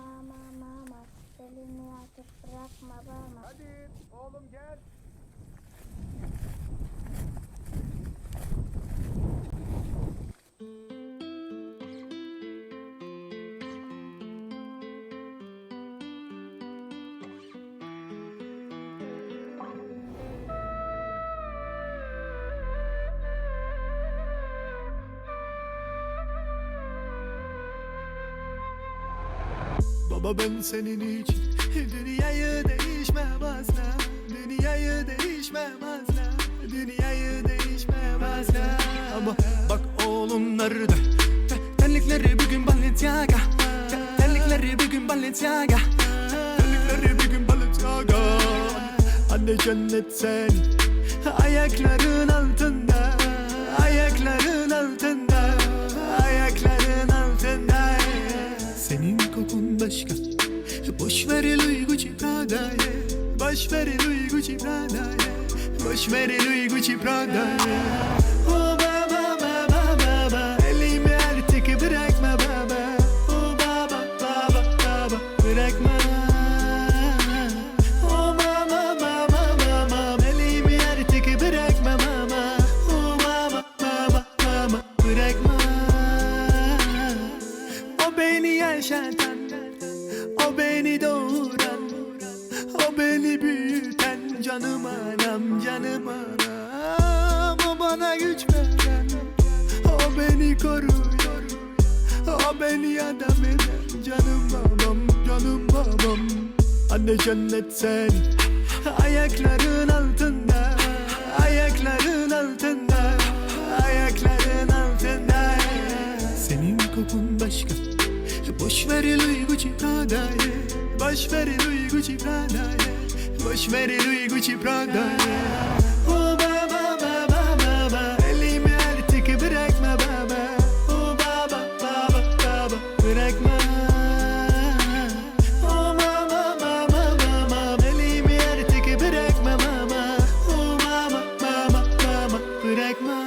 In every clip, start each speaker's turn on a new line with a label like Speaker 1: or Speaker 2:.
Speaker 1: Mama mama elini artık bırakma bana.
Speaker 2: Hadi oğlum gel.
Speaker 3: Baba ben senin için Dünyayı değişmem asla Dünyayı değişmem asla Dünyayı değişmem asla Ama bak oğlum nerede? Te- Terlikleri bugün Balenciaga. Te- Terlikleri bugün Balenciaga. Terlikleri bugün Balenciaga. Anne cennet sen Ayakların altında Ayakların altında Boş ver Louis Gucci Prada'ya Boş ver Louis Gucci Prada'ya Oh baba baba baba Elimi bırakma baba Oh baba baba baba Bırakma Oh mama mama mama Elimi artık bırakma mama Oh mama mama mama Bırakma O beni yaşatan O beni doğuran Canım anam canım anam. O bana güç veren O beni koruyor. O beni adam eden Canım babam canım babam. Anne cennet sen Ayakların altında. Ayakların altında Ayakların altında. Senin kokun başka Boş ver Louis Gucci Prada'yı Boş ver Louis Gucci Prada'yı Boş ver Louis Gucci Prada'yı Oh baba baba baba Elimi artık bırakma baba Oh baba baba baba Bırakma Oh mama mama mama Elimi artık bırakma mama Oh mama mama mama Bırakma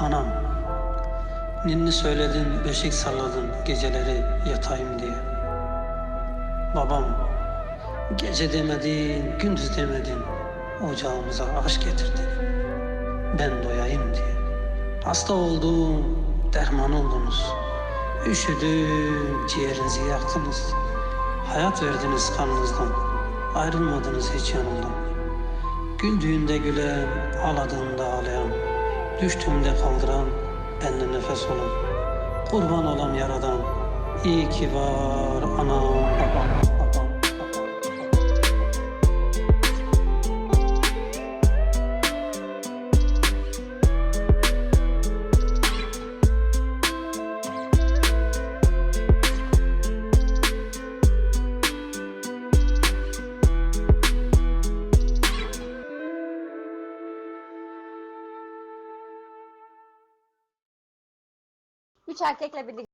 Speaker 4: Anam, ninni söyledin, beşik salladın geceleri yatayım diye. Babam, gece demedin, gündüz demedin, ocağımıza aşk getirdin. Ben doyayım diye. Hasta oldum, derman oldunuz. Üşüdüm, ciğerinizi yaktınız. Hayat verdiniz kanınızdan, ayrılmadınız hiç yanımdan. Güldüğünde gülen, ağladığında ağlayan, düştüğümde kaldıran, bende nefes olan, kurban olam yaradan, iyi ki var anam, babam.
Speaker 5: Üç erkekle birlikte